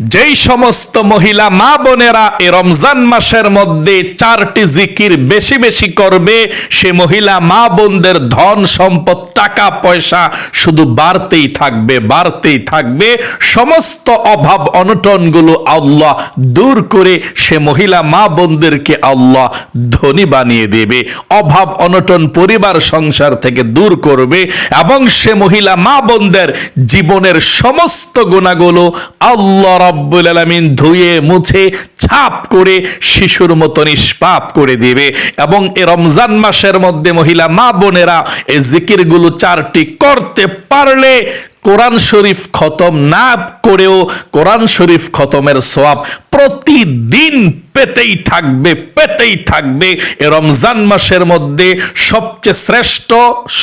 যেই সমস্ত মহিলা মা বোনেরা এ রমজান মাসের মধ্যে চারটি জিকির বেশি বেশি করবে, সে মহিলা মা বোনদের ধন সম্পদ, টাকা, পয়সা শুধু বাড়তেই থাকবে বাড়তেই থাকবে। সমস্ত অভাব অনটনগুলো আল্লাহ দূর করে সে মহিলা মা বোনদেরকে আল্লাহ ধনী বানিয়ে দেবে, অভাব অনটন পরিবার সংসার থেকে দূর করবে এবং সে মহিলা মা বোনদের জীবনের সমস্ত গুণাগুলো আল্লাহ রব্বুল আলমিন ধুয়ে, মুছে, ছাপ করে শিশুর মতো নিষ্পাপ করে দিবে। এবং এ রমজান মাসের মধ্যে মহিলা মা বোনেরা এই জিকিরগুলো চারটি করতে পারলে কোরআন শরীফ খতম না করেও কোরআন শরীফ খতমের সোয়াব প্রতিদিন পেতেই থাকবে পেতেই থাকবে। এ রমজান মাসের মধ্যে সবচেয়ে শ্রেষ্ঠ,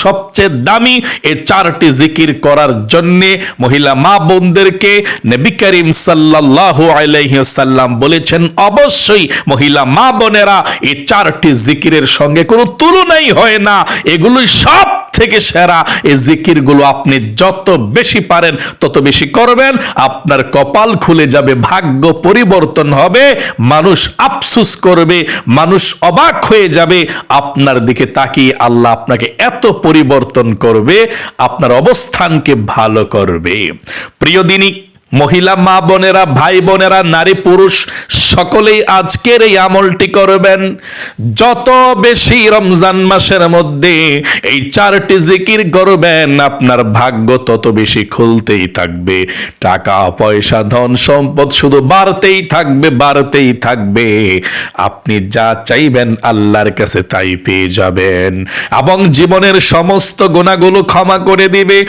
সবচেয়ে দামি এই চারটি জিকির করার জন্যে মহিলা মা বোনদেরকে নবী করিম সাল্লাল্লাহু আলাইহি সাল্লাম বলেছেন, অবশ্যই মহিলা মা বোনেরা এই চারটি জিকিরের সঙ্গে কোনো তুলনাই হয় না। এগুলোই সব থেকে সেরা। এই জিকিরগুলো আপনি যত বেশি পারেন, তত বেশি করবেন। আপনার কপাল খুলে যাবে, ভাগ্য পরিবর্তন হবে, মানুষ আফসুস করবে, মানুষ অবাক হয়ে যাবে। আপনার দিকে তাকিয়ে আল্লাহ আপনাকে এত পরিবর্তন করবে, আপনার অবস্থানকে ভালো করবে। প্রিয় দিনী মহিলা মা বোনেরা, ভাই বোনেরা, নারী পুরুষ, সকলেই আজকের এই আমলটি করবেন। যত বেশি রমজান মাসের মধ্যে এই চারটি জিকির করবেন, আপনার ভাগ্য তত বেশি খুলতেই থাকবে। টাকা, পয়সা, ধন, সম্পদ শুধু বাড়তেই থাকবে বাড়তেই থাকবে। আপনি যা চাইবেন আল্লাহর কাছে তাই পেয়ে যাবেন। এবং জীবনের সমস্ত গুণাগুলো ক্ষমা করে দিবে।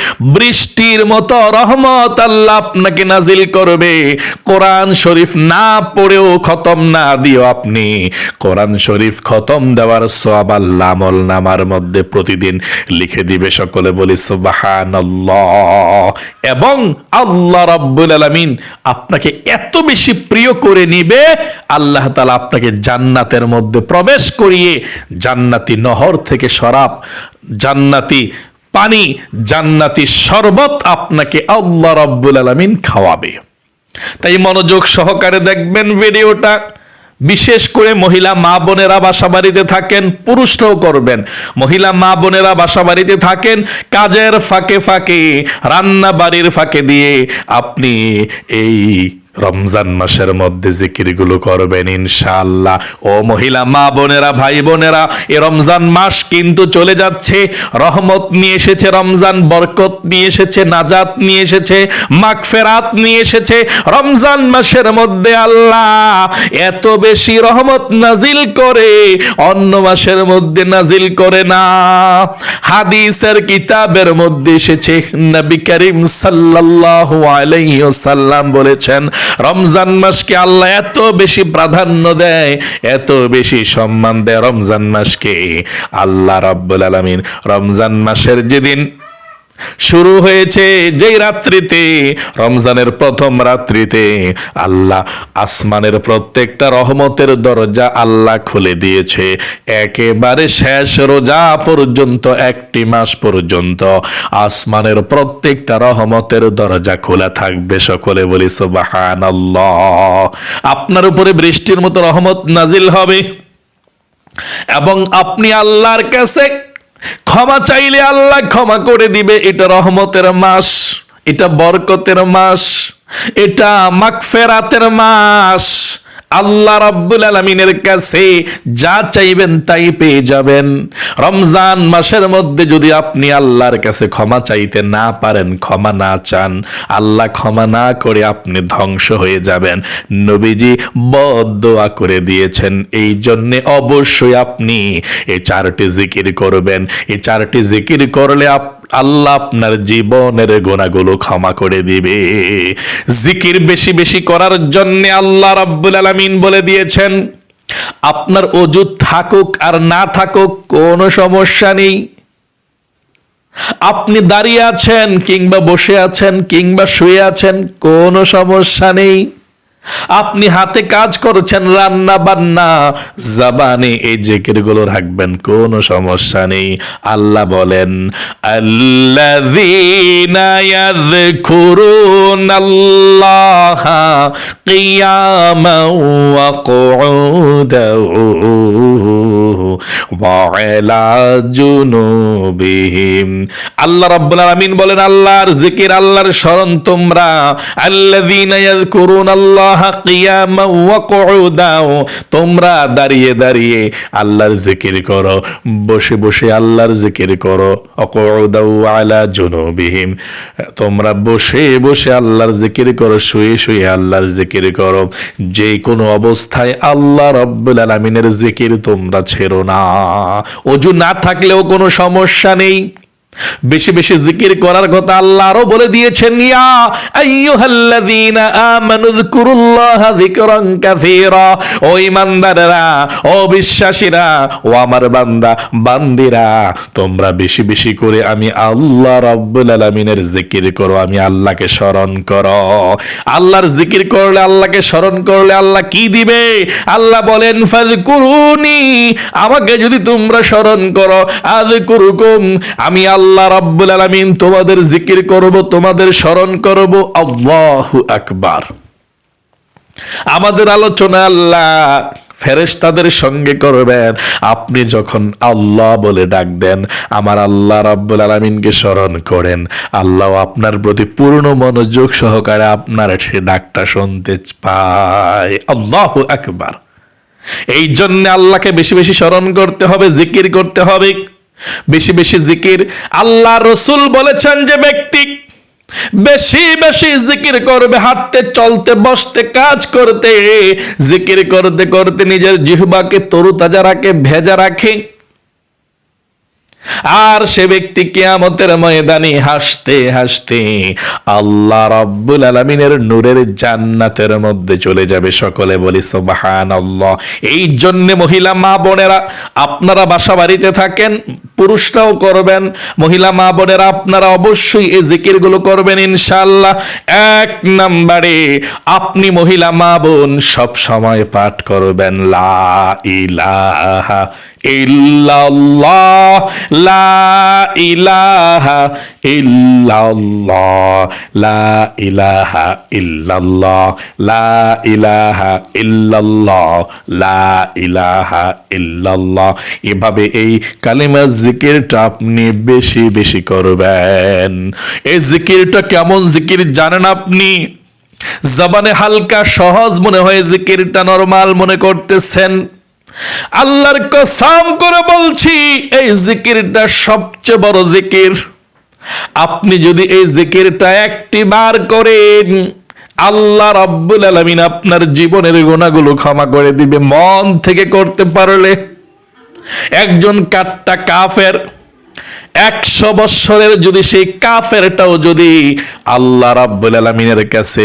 বৃষ্টির মতো রহমত আল্লাহ আপনাকে নাজিল করবে। কোরআন শরীফ না পড়েও খতম না দিও আপনি। কোরআন শরীফ খতম দেওয়ার সওয়াব আল্লাহ নামার মধ্যে প্রতিদিন লিখে দিবে সকলে বলি সুবহানাল্লাহ। এবং আল্লাহ রাব্বুল আলামিন আপনাকে এত বেশি প্রিয় করে নিবে, আল্লাহ তাআলা আপনাকে জান্নাতের মধ্যে প্রবেশ করিয়ে জান্নাতি নহর থেকে শরাব জান্নাতি পানি জান্নাতি শরবত আপনাকে আল্লাহ রাব্বুল আলামিন খাওয়াবে। তাই মনোযোগ সহকারে দেখবেন ভিডিওটা। বিশেষ করে মহিলা মা বোনেরা বাসা বাড়িতে থাকেন, পুরুষরাও করবেন। মহিলা মা বোনেরা বাসা বাড়িতে থাকেন, কাজের ফাঁকে ফাঁকে রান্না বাড়ির ফাঁকে দিয়ে আপনি এই রমজান মাসের মধ্যে জিকিরগুলো করবেন ইনশাআল্লাহ। ও মহিলা, মা বোনেরা, ভাই বোনেরা, এ রমজান মাস কিন্তু চলে যাচ্ছে। রহমত নিয়ে এসেছে, রমজান বরকত নিয়ে এসেছে, নাজাত নিয়ে এসেছে, মাগফেরাত নিয়ে এসেছে। রমজান মাসের মধ্যে আল্লাহ এত বেশি রহমত নাজিল করে, অন্য মাসের মধ্যে নাজিল করে না। হাদিসের কিতাবের মধ্যে এসেছে, নবী করিম সাল্লাল্লাহু আলাইহি ওয়াসাল্লাম বলেছেন রমজান মাসকে আল্লাহ এত বেশি প্রাধান্য দেয়, এত বেশি সম্মান দেয় রমজান মাসকে। আল্লাহ রাব্বুল আলামিন রমজান মাসের যেদিন শুরু হয়েছে যেই রাত্রিতে, রমজানের প্রথম রাত্রিতে। আল্লাহ আসমানের প্রত্যেকটা রহমতের দরজা আল্লাহ খুলে দিয়েছে। একেবারে শেষ রোজা পর্যন্ত, একটি মাস পর্যন্ত আসমানের প্রত্যেকটা রহমতের দরজা খোলা থাকবে। সকলে বলি সুবাহান আপনার উপরে বৃষ্টির মতো রহমত নাজিল হবে। এবং আপনি আল্লাহর কাছে ক্ষমা চাইলে আল্লাহ ক্ষমা করে দিবে, এটা রহমতের মাস, এটা বরকতের মাস, এটা মাকফেরাতের মাস। আল্লাহ রাব্বুল আলমিনের কাছে যা চাইবেন তাই পেয়ে যাবেন। রমজান মাসের মধ্যে যদি আপনি আল্লাহর কাছে ক্ষমা চাইতে না পারেন, ক্ষমা না চান, আল্লাহ ক্ষমা না করে আপনি ধ্বংস হয়ে যাবেন। নবীজি বদোয়া করে দিয়েছেন, এই জন্যে অবশ্যই আপনি এই চারটি জিকির করবেন। এই চারটি জিকির করলে আপ আল্লাহ আপনার জীবনের গোনাগুলো ক্ষমা করে দিবে। জিকির বেশি বেশি করার জন্য আল্লাহ রাব্বুল আলামিন বলে দিয়েছেন, আপনার অজু থাকুক আর না থাকুক কোনো সমস্যা নেই। আপনি দাঁড়িয়ে আছেন কিংবা বসে আছেন কিংবা শুয়ে আছেন কোনো সমস্যা নেই। আপনি হাতে কাজ করছেন, রান্না বান্না। জাবানে এই জেকেরগুলো রাখবেন, কোনো সমস্যা নেই। আল্লাহ বলেন আল্লাহ রাব্বুল আলামিন বলেন, আল্লাহর জিকির, আল্লাহর স্মরণ তোমরা, আল্লাযীনা ওয়া কুউদান তোমরা দাঁড়িয়ে দাঁড়িয়ে আল্লাহর জিকির করো, বসে বসে আল্লাহর জিকির করো। অকুদাউ আলা জুনুবিহিম। তোমরা বসে বসে আল্লাহর জিকির করো, শুয়ে শুয়ে আল্লাহর জিকির করো। যে কোনো অবস্থায় আল্লাহ রব্বুল আলামিনের জিকির তোমরা ছেড়ো না। অজু না থাকলেও কোনো সমস্যা নেই। বেশি বেশি জিকির করার কথা আল্লাহ আরও বলে দিয়েছেন আমার বান্দা, বান্দিরা, তোমরা বেশি বেশি করে আমি আল্লাহ জিকির করো, আমি আল্লাহকে স্মরণ করো। আল্লাহর জিকির করলে, আল্লাহকে স্মরণ করলে আল্লাহ কি দিবে? আল্লাহ বলেন, ফাযকুরুনি, আমাকে যদি তোমরা স্মরণ করো, আযকুরুকুম, আমি আল্লাহ রাব্বুল আলামিন তোমাদের জিকির করব, তোমাদের স্মরণ করব। আল্লাহু আকবার। আমাদের আলোচনা আল্লাহ ফেরেশতাদের সঙ্গে করবেন। আপনি যখন আল্লাহ বলে ডাক দেন, আমার আল্লাহ রাব্বুল আলামিনকে স্মরণ করেন। আল্লাহ আপনার প্রতি পূর্ণ মনোযোগ সহকারে আপনার সে ডাকটা শুনতে পায়। আল্লাহু আকবার। এই জন্য আল্লাহকে বেশি বেশি স্মরণ করতে হবে, জিকির করতে হবে। বেশি বেশি জিকির। আল্লাহ রসুল বলেছেন যে ব্যক্তি বেশি বেশি জিকির করবে, হাঁটতে, চলতে, বসতে, কাজ করতে, জিকির করতে করতে নিজের জিহবাকে তরুতাজা রাখে ভেজা রাখে। আর সে ব্যক্তি কেয়ামতের ময়দানে হাসতে হাসতে আল্লাহ রাব্বুল আলমিনের নূরের জান্নাতের মধ্যে চলে যাবে। সকলে বলি, সুবহানাল্লাহ। এই জন্য মহিলা মা বোনেরা, আপনারা বাসা বাড়িতে থাকেন, পুরুষরাও করবেন। মহিলা মা বোনেরা, আপনারা অবশ্যই এই জিকিরগুলো করবেন ইনশাল্লাহ এক নম্বরে আপনি মহিলা মা বোন সব সময় পাঠ করবেন, লা ইলাহা ইল্লাল্লাহ, লা ইলাহা ইল্লাল্লাহ, লা ইলাহা ইল্লাল্লাহ, লা ইলাহা ইল্লাল্লাহ, লা ইলাহা ইল্লাল্লাহ। এভাবে এই কালিমা জিকিরটা আপনি বেশি বেশি করবেন। এই জিকিরটা কেমন জিকির জানেন আপনি? জবানে হালকা সহজ মনে হয় জিকিরটা নরমাল মনে করতেছেন। আল্লাহর কসম করে বলছি, এই জিকিরটা সবচেয়ে বড় জিকির। আপনি যদি এই জিকিরটা একটি বার করেন, আল্লাহ রাব্বুল আলামিন আপনার জীবনের গুণাগুলো ক্ষমা করে দিবে। মন থেকে করতে পারলে একজন কাট্টা কাফের একশো বৎসরের যদি সেই কাফেরটাও যদি আল্লাহ রাব্বুল আলামিনের কাছে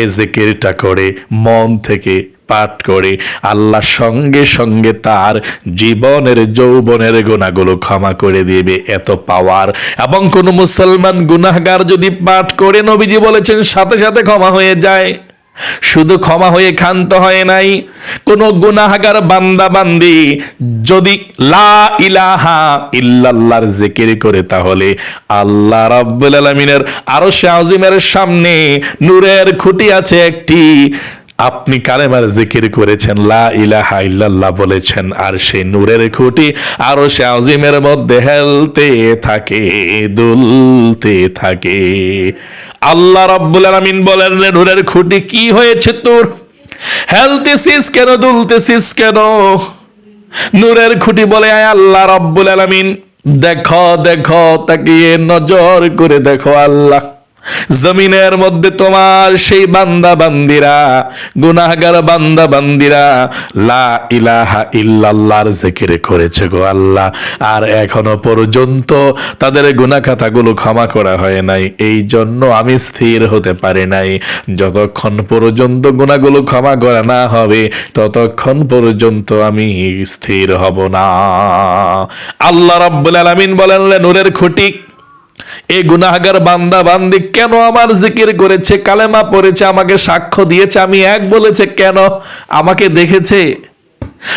এ জিকিরটা করে, মন থেকে পাঠ করে। আল্লাহ সঙ্গে সঙ্গে তার জীবনের, যৌবনের গুণাগুলো ক্ষমা করে দিবে। এত পাওয়ার এবং কোন মুসলমান গুনাহগার যদি পাঠ করে, নবীজি বলেছেন, সাথে সাথে ক্ষমা হয়ে যায়। শুধু ক্ষমা হয়ে ক্ষান্ত হয় নাই। কোন গুনাহগার বান্দা বান্দি যদি লা ইলাহা ইল্লাল্লাহর জিকির করে, তাহলে আল্লাহ রাব্বুল আলামিনের আরশে আজিমের সামনে নূরের খুঁটি আছে একটি। আপনি কালেমার জিকির করেছেন, লা ইলাহা ইল্লাল্লাহ বলেছেন, আর সেই নূরের খুঁটি আরও সে আজিমের মধ্যে হেলতে থাকে, দুলতে থাকে। আল্লাহ রাব্বুল আলামিন বলেন, রে নূরের খুঁটি কি হয়েছে তোর? হেলতেছিস কেন, দুলতেছিস কেন? নূরের খুঁটি বলে, আয় আল্লাহ রব্বুল আলামিন, দেখো দেখো, তাকিয়ে নজর করে দেখো আল্লাহ। জমিনের মধ্যে তোমার সেই বান্দা বান্দিরা, গুনাহগার বান্দা বান্দিরা, লা ইলাহা ইল্লাল্লাহর জিকির করেছে গো আল্লাহ। আর এখনও পর্যন্ত তাদের গুনাহ খাতাগুলো ক্ষমা করা হয় নাই। এই জন্য আমি স্থির হতে পারি নাই। যতক্ষণ পর্যন্ত গুনাহগুলো ক্ষমা করা না হবে, ততক্ষণ পর্যন্ত আমি স্থির হব না। আল্লাহ রাব্বুল আলামিন বলেন নূরের খুঁটি এই গুনাহগার বান্দা, বান্দি কেন আমার জিকির করেছে, কালেমা পড়েছে, আমাকে সাক্ষ্য দিয়েছে, আমি এক বলেছে কেন? আমাকে দেখেছে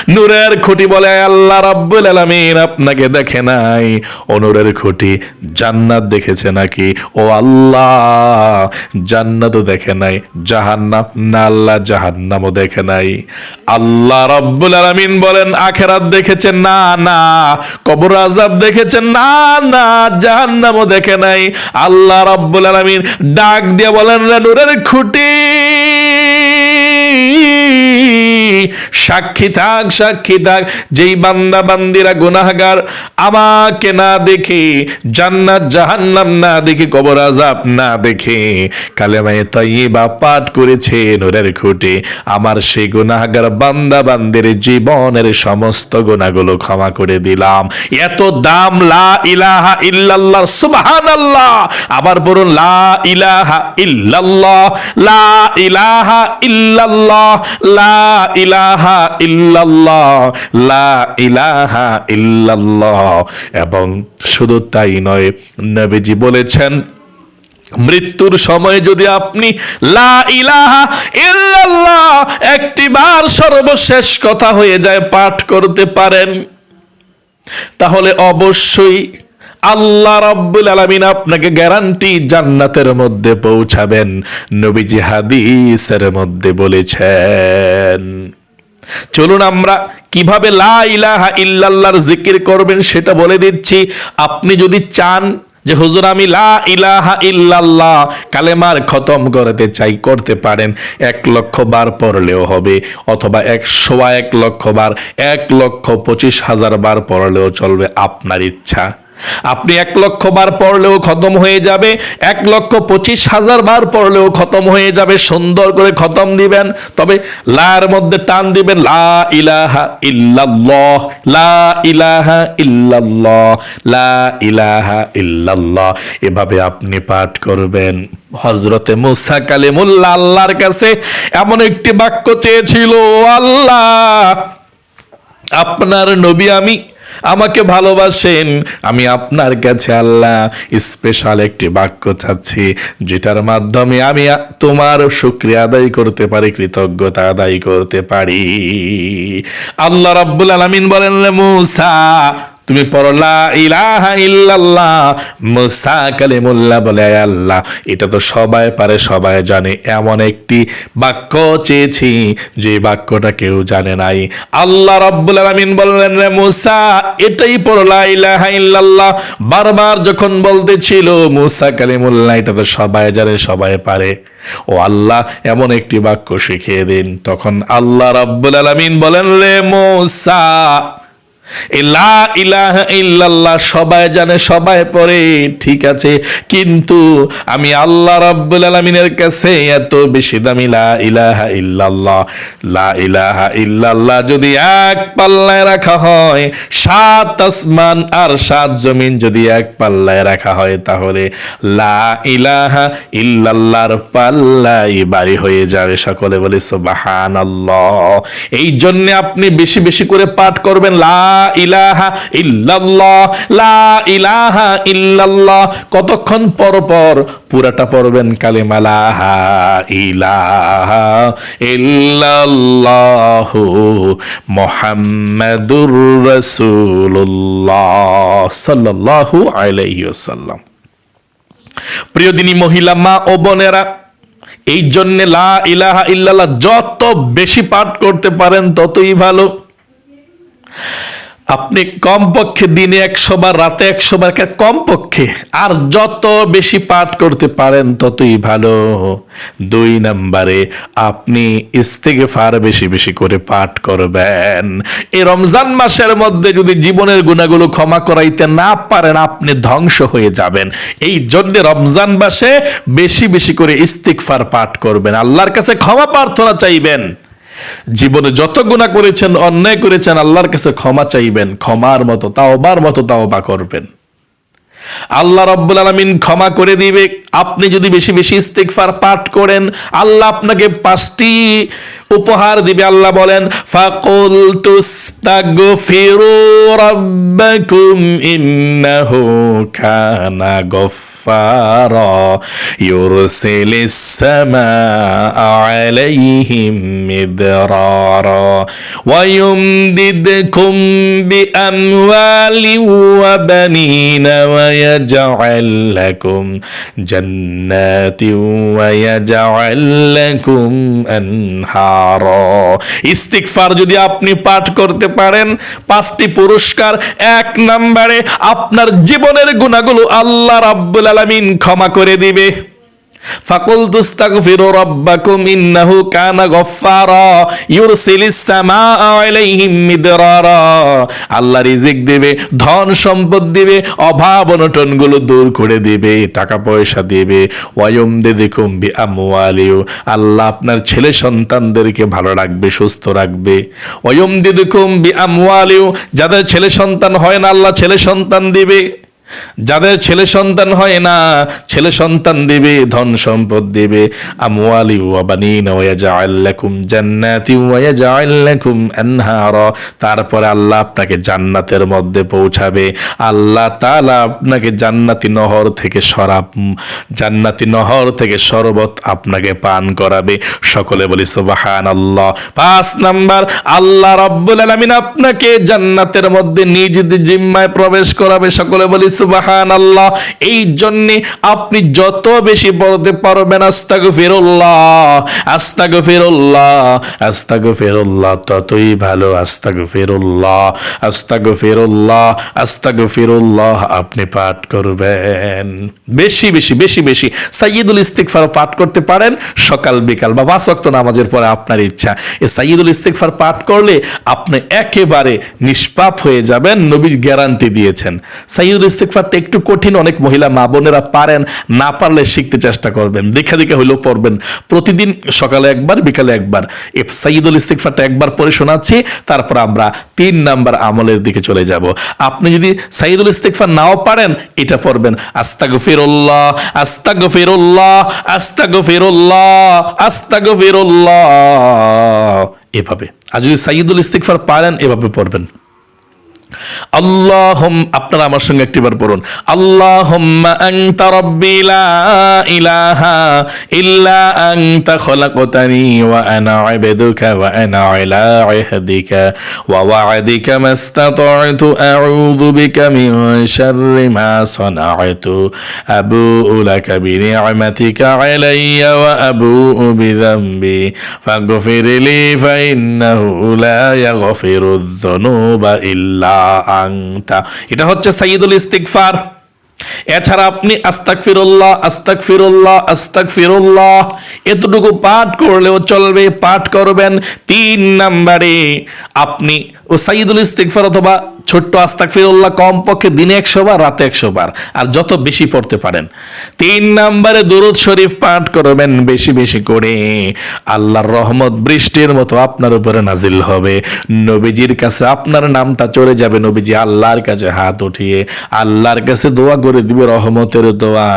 নূরের খুঁটি বলে আল্লাহ রাব্বুল আলামিন, আপনাকে দেখে নাই। ও নূরের খুঁটি, জান্নাত দেখেছে নাকি? ও আল্লাহ, জান্নাতও দেখে নাই, জাহান্নাম না, আল্লাহ, জাহান্নামও দেখে নাই। আল্লাহ রাব্বুল আলামিন বলেন, আখেরাত দেখেছেন? না না। কবর আযাব দেখেছেন? না না। জাহান্নামও দেখে নাই। আল্লাহ রাব্বুল আলামিন ডাক দিয়ে বলেন নূরের খুঁটি সাক্ষী থাক সাক্ষী থাক, যেই বান্দা, বান্দিরা গুনাহগার আমাকে না দেখে, জান্নাত, জাহান্নাম না দেখে, কবর আজাব না দেখে, কালেমায়ে তৈবা পাঠ করেছে নূরের খুঁটে, আমার সেই গুনাহগার বান্দা, বান্দির জীবনের সমস্ত গুণাগুলো ক্ষমা করে দিলাম। এত দাম, লা ইলাহা ইল্লাল্লাহ, সুবহানাল্লাহ, আবার বলুন, লা ইলাহা ইল্লাল্লাহ, লা ইলাহা ইল্লাল্লাহ, লা ইলাহা ইল্লাল্লাহ, লা ইলাহা ইল্লাল্লাহ। এবং শুধু তাই নয়, নবীজি বলেছেন, মৃত্যুর সময় যদি আপনি লা ইলাহা ইল্লাল্লাহ একটি বার সর্বশেষ কথা হয়ে যায়, পাঠ করতে পারেন, তাহলে অবশ্যই আল্লাহ রাব্বুল আলামিন আপনাকে গ্যারান্টি জান্নাতের মধ্যে পৌঁছাবেন। নবীজি হাদিসের মধ্যে বলেছেন চলুন আমরা কীভাবে লা ইলাহা ইল্লাল্লাহর জিকির করবেন সেটা বলে দিচ্ছি। আপনি যদি চান যে, হুজুর, আমি লা ইলাহা ইল্লাল্লাহ কালেমার খতম করতে চাই, করতে পারেন। এক লক্ষ বার পড়লেও হবে, অথবা একশো এক লক্ষ বার, এক লক্ষ পঁচিশ হাজার বার পড়লেও চলবে আপনার ইচ্ছা। আপনি এক লক্ষ বার পড়লেও খতম হয়ে যাবে, এক লক্ষ পঁচিশ হাজার বার পড়লেও খতম হয়ে যাবে, সুন্দর করে খতম দিবেন, তবে লার মধ্যে টান দিবেন, লা ইলাহা ইল্লাল্লাহ, লা ইলাহা ইল্লাল্লাহ, লা ইলাহা ইল্লাল্লাহ, এভাবে আপনি পাঠ করবেন। হজরতে মুসা কালিমুল্লাহ আল্লাহর কাছে এমন একটি বাক্য চেয়েছিল, "ও আল্লাহ, আপনার নবী আমি আমাকে ভালোবাসেন। আমি আপনার কাছে আল্লাহ স্পেশাল একটি বাক্য চাচ্ছি, যেটার মাধ্যমে আমি তোমার শুক্রিয়া আদায় করতে পারি, কৃতজ্ঞতা আদায় করতে পারি। আল্লাহ রাব্বুল আলামিন বলেন "রে মুসা তুমি পড়লা ইলাহা ইল্লাল্লাহ মুসা কালিমুল্লাহ বলে আল্লাহ এটা তো সবাই পারে, সবাই জানে। এমন একটি বাক্য চেয়েছি, যে বাক্যটা কেউ জানে নাই। আল্লাহ রাব্বুল আলামিন বললেন রে মুসা, এটাই পড়লা ইলাহা ইল্লাল্লাহ বারবার যখন বলতেছিল, মুসা কালিমুল্লাহ এটা তো সবাই জানে, সবাই পারে। ও আল্লাহ, এমন একটি বাক্য শিখিয়ে দিন। তখন আল্লাহ রাব্বুল আলামিন বলেন, রে মুসা ইলা ইলাহা ইল্লাল্লাহ, সবাই জানে, সবাই পড়ে, ঠিক আছে। কিন্তু আমি আল্লাহ রাব্বুল আলামিনের কাছে এত বেশি দামি লা ইলাহা ইল্লাল্লাহ, লা ইলাহা ইল্লাল্লাহ যদি এক পাল্লায় রাখা হয়, সাত আসমান আর সাত জমিন যদি এক পাল্লায় রাখা হয়, তাহলে লা ইলাহা ইল্লাল্লাহর পাল্লাই বাড়ি হয়ে যাবে। সকলে বলে, সুবহানাল্লাহ। এই জন্য আপনি বেশি বেশি করে পাঠ করবেন, লা ইলাহা ইল্লাল্লাহ, লা ইলাহা ইল্লাল্লাহ। কতক্ষণ পর পর পুরাটা পড়বেন কালেমা লা ইলাহা ইল্লাল্লাহ মুহাম্মাদুর রাসূলুল্লাহ সাল্লাল্লাহু আলাইহি ওয়াসাল্লাম। প্রিয় দিনী মহিলা, মা ও বোনেরা, এই জন্য লা ইলাহা ইল্লাল্লাহ যত বেশি পাঠ করতে পারেন ততই ভালো। আপনি কমপক্ষে দিনে একশো বার, রাতে একশো বার কমপক্ষে। আর যত বেশি পাঠ করতে পারেন, ততই ভালো। দুই নম্বরে, আপনি ইস্তেগফার বেশি বেশি করে পাঠ করবেন। এই রমজান মাসের মধ্যে যদি জীবনের গুণাগুলো ক্ষমা করাইতে না পারেন, আপনি ধ্বংস হয়ে যাবেন। এই জন্য রমজান মাসে বেশি বেশি করে ইস্তিকফার পাঠ করবেন। আল্লাহর কাছে ক্ষমা প্রার্থনা চাইবেন। জীবনে যত গুণা করেছেন, অন্যায় করেছেন, আল্লাহর কাছে ক্ষমা চাইবেন, ক্ষমার মতো, তাওবার মতো তাওবা করবেন। আল্লাহ রব্বুল আলমিন ক্ষমা করে দিবে। আপনি যদি বেশি বেশি ইস্তেকফার পাঠ করেন, আল্লাহ আপনাকে পাঁচটি উপহার দিবে আল্লাহ বলেন ফাকুল তুস্তাগফিরু রাব্বাকুম ইন্নাহু কানা গফফারা ইউরসিলিস সামা আলাইহিম মিদরারা ওয়া ইউমদিদকুম বিআমওয়ালি ওয়া বানিনা ওয়া ইয়াজআল লাকুম জান্নাতি ওয়া ইয়াজআল লাকুম আনহার ইস্তিকফার ইস্তিকফার যদি আপনি পাঠ করতে পারেন, পাঁচটি পুরস্কার, এক নম্বরে আপনার জীবনের গুণাগুলো আল্লাহ রাব্বুল আলামিন ক্ষমা করে দিবে। ফাকুল তুস্তাগফিরু রাব্বাকুম ইন্নাহু কানা গফফারা ইউরসিলিস সামাআ আলাইহিম মিদরারা। আল্লাহ রিজিক দিবে, ধন সম্পদ দিবে, অভাব অনটনগুলো দূর করে দিবে, টাকা পয়সা দিবে। ওয়ায়ুমদিদিকুম বি আমওয়ালিউ আল্লাহ আপনার ছেলে সন্তানদেরকে ভালো রাখবে, সুস্থ রাখবে। ওয়ায়ুমদিদিকুম বি আমওয়ালিউ যাদের ছেলে সন্তান হয় না, আল্লাহ ছেলে সন্তান দিবে। যাদের ছেলে সন্তান হয় না, ছেলে সন্তান দিবে, ধন সম্পদ দিবে। আমওয়ালি তারপরে আল্লাহ আপনাকে জান্নাতের মধ্যে পৌঁছাবে। আল্লাহ তাআলা আপনাকে জান্নাতি নহর থেকে শরাব জান্নাতি নহর থেকে শরবত আপনাকে পান করাবে। সকলে বলি সুবহানাল্লাহ। পাঁচ নাম্বার, আল্লাহ রাব্বুল আলামিন আপনাকে জান্নাতের মধ্যে নিজ জিম্মায় প্রবেশ করাবে। সকলে বলি সুবাহান এই জন্যে আপনি যত বেশি পড়তে পারবেন আস্তাগ ফিরুল্লাহ আস্তাগ ফিরুল্লাহ আস্তাগ ফিরুল্লাহ ততই ভালো আস্তাগ ফিরুল্লাহ আস্তাগ ফিরুল্লাহ আস্তাগ ফিরুল্লাহ আপনি পাঠ করবেন। বেশি বেশি বেশি বেশি সাইয়দুল ইস্তিগফার পাঠ করতে পারেন, সকাল, বিকাল বা পাঁচ নামাজের পরে আপনার ইচ্ছা। এই সাইয়দুল ইস্তিগফার পাঠ করলে আপনি একেবারে নিষ্পাপ হয়ে যাবেন, নবীর গ্যারান্টি দিয়েছেন। সাইয়দুল ইস্তিগফারটা একটু কঠিন, অনেক মহিলা মা বোনেরা পারেন, না পারলে শিখতে চেষ্টা করবেন। দেখা দেখা হইলেও পড়বেন। প্রতিদিন সকালে একবার, বিকালে একবার। এ সাইয়দুল ইস্তিগফারটা একবার পড়ে শোনাচ্ছি, তারপর আমরা তিন নাম্বার আমলের দিকে চলে যাব। আপনি যদি সাইয়দুল ইস্তিগফার নাও পারেন, এটা পড়বেন। আস্তাগফিরুল্লাহ আস্তাগফিরুল্লাহ আস্তাগফিরুল্লাহ আস্তাগফিরুল্লাহ। এভাবে। আর যদি সাইয়দুল ইস্তিগফার পারেন, এভাবে পড়বেন। আল্লাহম, আপনারা আমার সঙ্গে একটিবার পড়ুন। আল্লাহুম্মা আনতা রাব্বি ইলাহা ইল্লা আনতা খলাকতানি ওয়া আনা আবদুকা ওয়া আনা আলা আহদিকা ওয়া ওয়া'দিকা মাস্তাতা'তু, আউযু বিকা মিন শাররি মা সানা'তু, আবুউ লাকা বিনি'মাতিকা আলাইয়া ওয়া আবুউ বিযামবি ফাগফির লি ফাইন্নাহু লা ইয়াগফিরু যুনুবা ইল্লা আংতা এটা হচ্ছে সাইয়দুল ইস্তিগফার। এছাড়া আপনি আস্তাক ফিরুল্লাহ আস্তাক ফিরুল্লাহ আস্তাক ফিরুল্লাহ এতটুকু পাঠ করলেও চলবে, পাঠ করবেন তিন নাম্বারে। আপনি ও সাইদুল ইস্তিগফার অথবা ছোট্ট আস্তাক ফিরুল্লাহ কমপক্ষে দিনে একশো বার রাতে একশো বার আর যত বেশি পড়তে পারেন। তিন নাম্বারে দুরুদ শরীফ পাঠ করবেন বেশি বেশি করে। আল্লাহর রহমত বৃষ্টির মতো আপনার উপরে নাজিল হবে। নবীজির কাছে আপনার নামটা চলে যাবে। নবীজি আল্লাহর কাছে হাত উঠিয়ে আল্লাহর কাছে দোয়া করে দিবে, রহমতের দোয়া।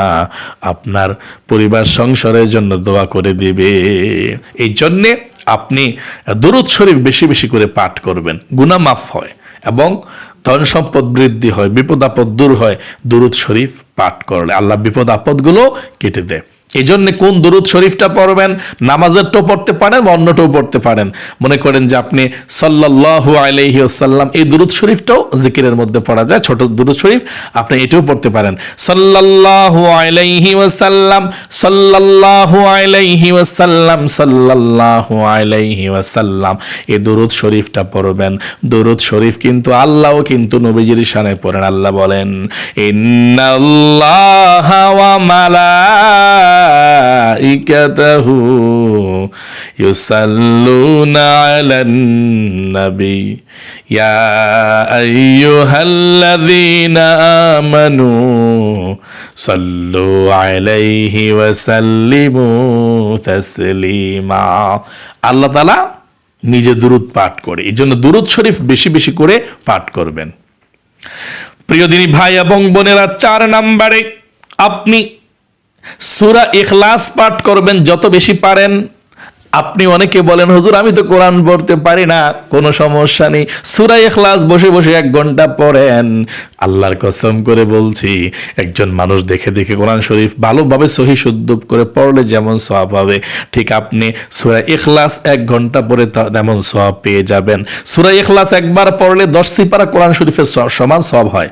আপনার পরিবার, সংসারের জন্য দোয়া করে দিবে। এই জন্যে আপনি দুরুদ শরীফ বেশি বেশি করে পাঠ করবেন। গুনাহ মাফ হয়। এবং ধন সম্পদ বৃদ্ধি হয়, বিপদ আপদ দূর হয়, দুরুদ শরীফ পাঠ করলে। আল্লাহ বিপদ আপদগুলো কেটে দেয়। এই কোন দুরুদ শরীফটা পড়বেন? নামাজেরটাও পড়তে পারেন বা অন্যটাও পড়তে পারেন। মনে করেন যে আপনি সাল্লাল্লাহু আলাইহি ওয়াসাল্লাম, এই দুরুদ শরীফটাও জিকিরের মধ্যে পড়া যায়, ছোট দুরুদ শরীফ, আপনি এটাও পড়তে পারেন। সাল্লাল্লাহু আলাইহি ওয়াসাল্লাম, সাল্লাল্লাহু আলাইহি ওয়াসাল্লাম, সাল্লাল্লাহু আলাইহি ওয়াসাল্লাম, এই দুরুদ শরীফটা পড়বেন। দুরুদ শরীফ কিন্তু আল্লাহও কিন্তু নবীজির শানে পড়েন। আল্লাহ বলেন, ইন্নাল্লাহা ওয়া মালাইকাতাহু ইউসাল্লুনা আলান নবী ইয়া আইয়ুহাল্লাযীনা আমানু সাল্লু আলাইহি ওয়া সাল্লিমু তাসলিমা আল্লাহ তাআলা নিজে দুরুদ পাঠ করে, এই জন্য দুরুদ শরীফ বেশি বেশি করে পাঠ করবেন। প্রিয় দিনী ভাই এবং বোনেরা, চার নাম্বারে আপনি সুরা ইখলাস পাঠ করবেন যত বেশি পারেন আপনি অনেকে বলেন, হুজুর, আমি তো কোরআন পড়তে পারি না। কোনো সমস্যা নেই। সুরাই এখলাস বসে বসে এক ঘণ্টা পড়েন। আল্লাহর কসম করে বলছি, একজন মানুষ দেখে দেখে কোরআন শরীফ ভালোভাবে সহি শুদ্ধ করে পড়লে যেমন সওয়াব হবে। ঠিক আপনি সুরা ইখলাস এক ঘণ্টা পরে তেমন সওয়াব পেয়ে যাবেন। সুরা ইখলাস একবার পড়লে দশ সিপারা কোরআন শরীফের সমান সওয়াব হয়।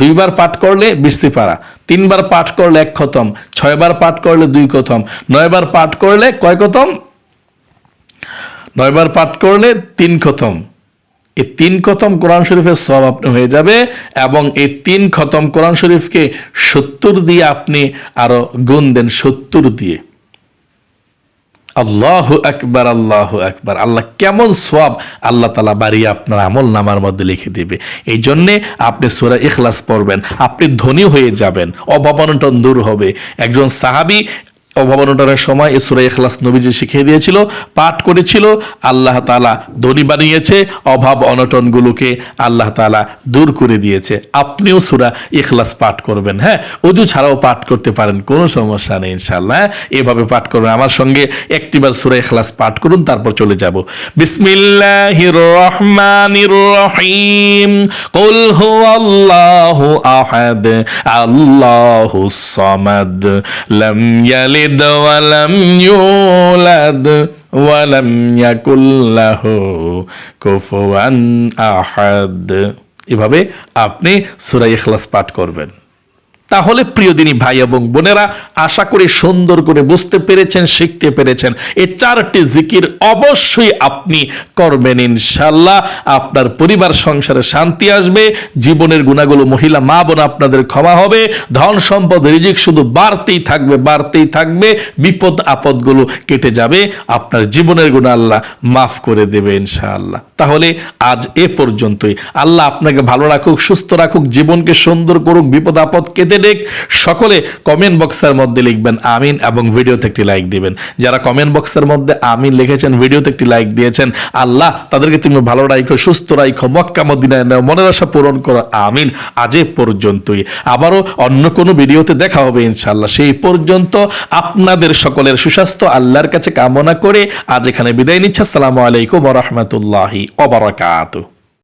দুইবার পাঠ করলে বিশ সিপারা। তিনবার পাঠ করলে এক খতম। ছয়বার পাঠ করলে দুই খতম। নয়বার পাঠ করলে কয় খতম? নয়বার পাঠ করলে তিন খতম। এই তিন খতম কোরআন শরীফের সব আপনি হয়ে যাবে এবং এই তিন খতম কোরআন শরীফকে সত্তর দিয়ে আপনি আরও গুণ দেন, সত্তর দিয়ে। আল্লাহ আকবার আল্লাহ আকবার। আল্লাহ কেমন সব আল্লাহ তালা বাড়িয়ে আপনার আমল নামার মধ্যে লিখে দিবে। এই জন্যে আপনি সুরা ইখলাস পড়বেন, আপনি ধনী হয়ে যাবেন অভাবনটন দূর হবে। একজন সাহাবি অভাবনটনের সময় এই সুরা ইখলাস নবীজি শিখিয়ে দিয়েছিল, পাঠ করেছিল, আল্লাহ তালা ধনী বানিয়েছে, অভাব অনটনগুলোকে আল্লাহ তালা দূর করে দিয়েছে। আপনিও সুরা ইখলাস পাঠ করবেন হ্যাঁ? অজু ছাড়াও পাঠ করতে পারেন, কোনো সমস্যা নেই ইনশাল্লাহ হ্যাঁ? এভাবে পাঠ করবেন। আমার সঙ্গে একটিবার সুরা ইখলাস পাঠ করুন, তারপর চলে যাব। বিসমিল্লাহির রহমানির রহিম কুল হুয়াল্লাহু আহাদ আল্লাহুস সামাদ, লাম ইয়ালিদ লাম ইউলাদ ওয়া লাম ইয়াকুল লাহু কুফুয়ান আহাদ এভাবে আপনি সূরা ইখলাস পাঠ করবেন। তাহলে প্রিয় দিনী ভাই এবং বোনেরা, আশা করি সুন্দর করে বুঝতে পেরেছেন, শিখতে পেরেছেন। এই চারটি জিকির অবশ্যই আপনি করবেন ইনশাল্লাহ আপনার পরিবার, সংসারে শান্তি আসবে, জীবনের গুণাগুলো মহিলা মা বোন আপনাদের ক্ষমা হবে। ধন সম্পদ, রিজিক শুধু বাড়তেই থাকবে বাড়তেই থাকবে। বিপদ, আপদগুলো কেটে যাবে। আপনার জীবনের গুণ আল্লাহ মাফ করে দেবে ইনশাআল্লাহ। তাহলে আজ এ পর্যন্তই। আল্লাহ আপনাকে ভালো রাখুক, সুস্থ রাখুক, জীবনকে সুন্দর করুক, বিপদ, আপদ কেটে দেখ, সকলে কমেন্ট বক্সের মধ্যে লিখবেন আমিন এবং ভিডিওতে একটি লাইক দিবেন। যারা কমেন্ট বক্সের মধ্যে আমিন লিখেছেন, ভিডিওতে একটি লাইক দিয়েছেন, আল্লাহ তাদেরকে তুমি ভালো রাখো সুস্থ রাখো মক্কা, মদিনায় নাও, মনের আশা পূরণ করো, আমিন, আজ পর্যন্তই। আবারও অন্য কোনো ভিডিওতে দেখা হবে ইনশাল্লাহ সেই পর্যন্ত আপনাদের সকলের সুস্বাস্থ্য, আল্লাহর কাছে কামনা করে আজ এখানে বিদায় নিচ্ছে। আসসালামু আলাইকুম রহমতুল্লাহি অবরাকাতু